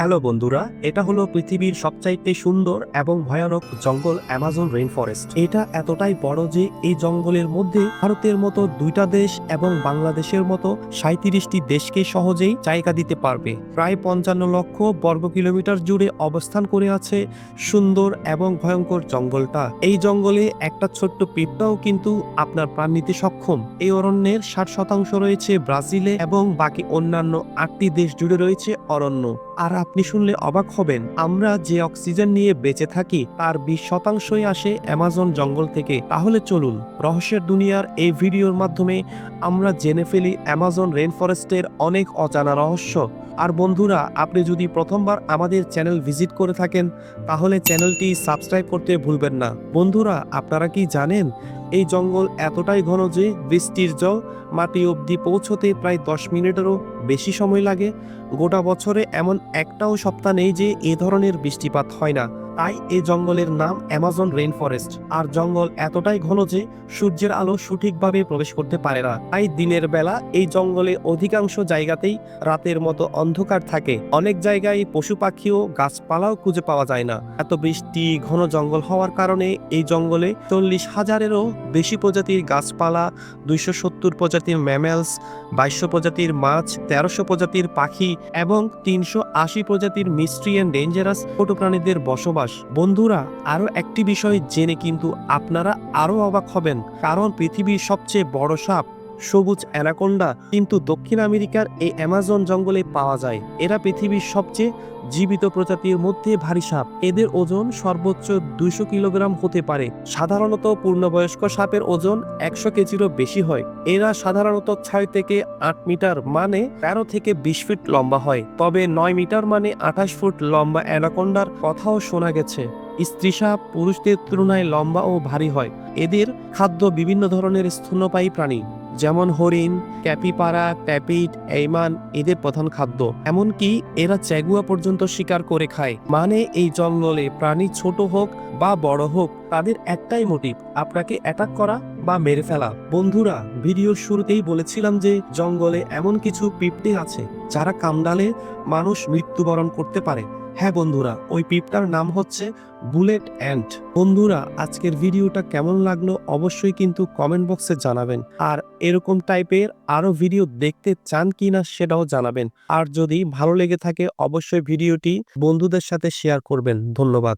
Hello বন্ধুরা, এটা হলো পৃথিবীর সবচাইতে সুন্দর এবং ভয়ানক জঙ্গল অ্যামাজন রেইন ফরেস্ট এটা এতটাই বড় যে এই জঙ্গলের মধ্যে ভারতের মতো দুইটা দেশ এবং বাংলাদেশের মতো সাঁত্রিশটি দেশকে সহজেই জায়গা দিতে পারবে। প্রায় পঞ্চান্ন লক্ষ বর্গ কিলোমিটার জুড়ে অবস্থান করে আছে সুন্দর এবং ভয়ঙ্কর জঙ্গলটা। এই জঙ্গলে একটা ছোট্ট পিঁপড়াও কিন্তু আপনার প্রাণ নিতে সক্ষম। এই অরণ্যের ষাট শতাংশ রয়েছে ব্রাজিলে এবং বাকি অন্যান্য আটটি দেশ জুড়ে রয়েছে অরণ্য। আর আপনি শুনলে অবাক হবেন, আমরা যে অক্সিজেন নিয়ে বেঁচে থাকি তার বিশ শতাংশই আসে অ্যামাজন জঙ্গল থেকে। তাহলে চলুন, রহস্যের দুনিয়ার এই ভিডিওর মাধ্যমে আমরা জেনে ফেলি অ্যামাজন রেন ফরেস্টের অনেক অজানা রহস্য। আর বন্ধুরা, আপনি যদি প্রথমবার আমাদের চ্যানেল ভিজিট করে থাকেন, তাহলে চ্যানেলটি সাবস্ক্রাইব করতে ভুলবেন না। বন্ধুরা, আপনারা কি জানেন এই জঙ্গল এতটাই ঘন যে বৃষ্টির জল মাটি অবধি পৌঁছতে প্রায় দশ মিনিটেরও বেশি সময় লাগে। গোটা বছরে এমন একটাও সপ্তাহ নেই যে এ ধরনের বৃষ্টিপাত হয় না। তাই এই জঙ্গলের নাম অ্যামাজন রেইন ফরেস্ট আর জঙ্গল এতটাই ঘন যে সূর্যের আলো সঠিকভাবে প্রবেশ করতে পারে না। তাই দিনের বেলা এই জঙ্গলে অধিকাংশ জায়গাতেই রাতের মতো অন্ধকার থাকে। অনেক জায়গায় পশু পাখিও গাছপালাও খুঁজে পাওয়া যায় না। এত বৃষ্টি, ঘন জঙ্গল হওয়ার কারণে এই জঙ্গলে চল্লিশ হাজারেরও বেশি প্রজাতির গাছপালা, দুইশো সত্তর প্রজাতির ম্যামেলস, বাইশশো প্রজাতির মাছ, তেরোশো প্রজাতির পাখি এবং তিনশো আশি প্রজাতির মিস্ট্রি অ্যান্ড ডেঞ্জারাস ছোট প্রাণীদের বসবাস। বন্ধুরা, আরও একটি বিষয় জেনে কিন্তু আপনারা আরও অবাক হবেন, কারণ পৃথিবীর সবচেয়ে বড় সাপ সবুজ অ্যানাকোন্ডা, কিন্তু দক্ষিণ আমেরিকার এই অ্যামাজন জঙ্গলে পাওয়া যায়। এরা পৃথিবীর সবচেয়ে জীবিত প্রজাতির মধ্যে ভারী সাপ। এদের ওজন সর্বোচ্চ দুইশো কিলোগ্রাম হতে পারে। সাধারণত পূর্ণবয়স্ক সাপের ওজন একশো কেজিরও বেশি হয়। এরা সাধারণত ছয় থেকে আট মিটার মানে তেরো থেকে বিশ ফিট লম্বা হয়। তবে নয় মিটার মানে আঠাশ ফুট লম্বা অ্যানাকোন্ডার কথাও শোনা গেছে। স্ত্রী সাপ পুরুষদের তুলনায় লম্বা ও ভারী হয়। এদের খাদ্য বিভিন্ন ধরনের স্তন্যপায়ী প্রাণী। যেমন হরিণ, ক্যাপিপারা, ট্যাপিড, এইমান এদের প্রধান খাদ্য। এমনকি এরা চ্যাগুয়া পর্যন্ত শিকার করে খায়। মানে এই জঙ্গলে প্রাণী ছোট হোক বা বড় হোক, তাদের একটাই মোটিভ আপনাকে অ্যাটাক করা বা মেরে ফেলা। বন্ধুরা ভিডিওর শুরুতেই বলেছিলাম যে, জঙ্গলে এমন কিছু পিঁপড়ে আছে, যারা কামড়ালে মানুষ মৃত্যুবরণ করতে পারে। হ্যাঁ বন্ধুরা, ওই পিপটার নাম হচ্ছে বুলেট অ্যান্ট বন্ধুরা, আজকের ভিডিওটা কেমন লাগল অবশ্যই কিন্তু কমেন্ট বক্সে জানাবেন। আর এরকম টাইপের আরও ভিডিও দেখতে চান কি না সেটাও জানাবেন। আর যদি ভালো লেগে থাকে, অবশ্যই ভিডিওটি বন্ধুদের সাথে শেয়ার করবেন। ধন্যবাদ।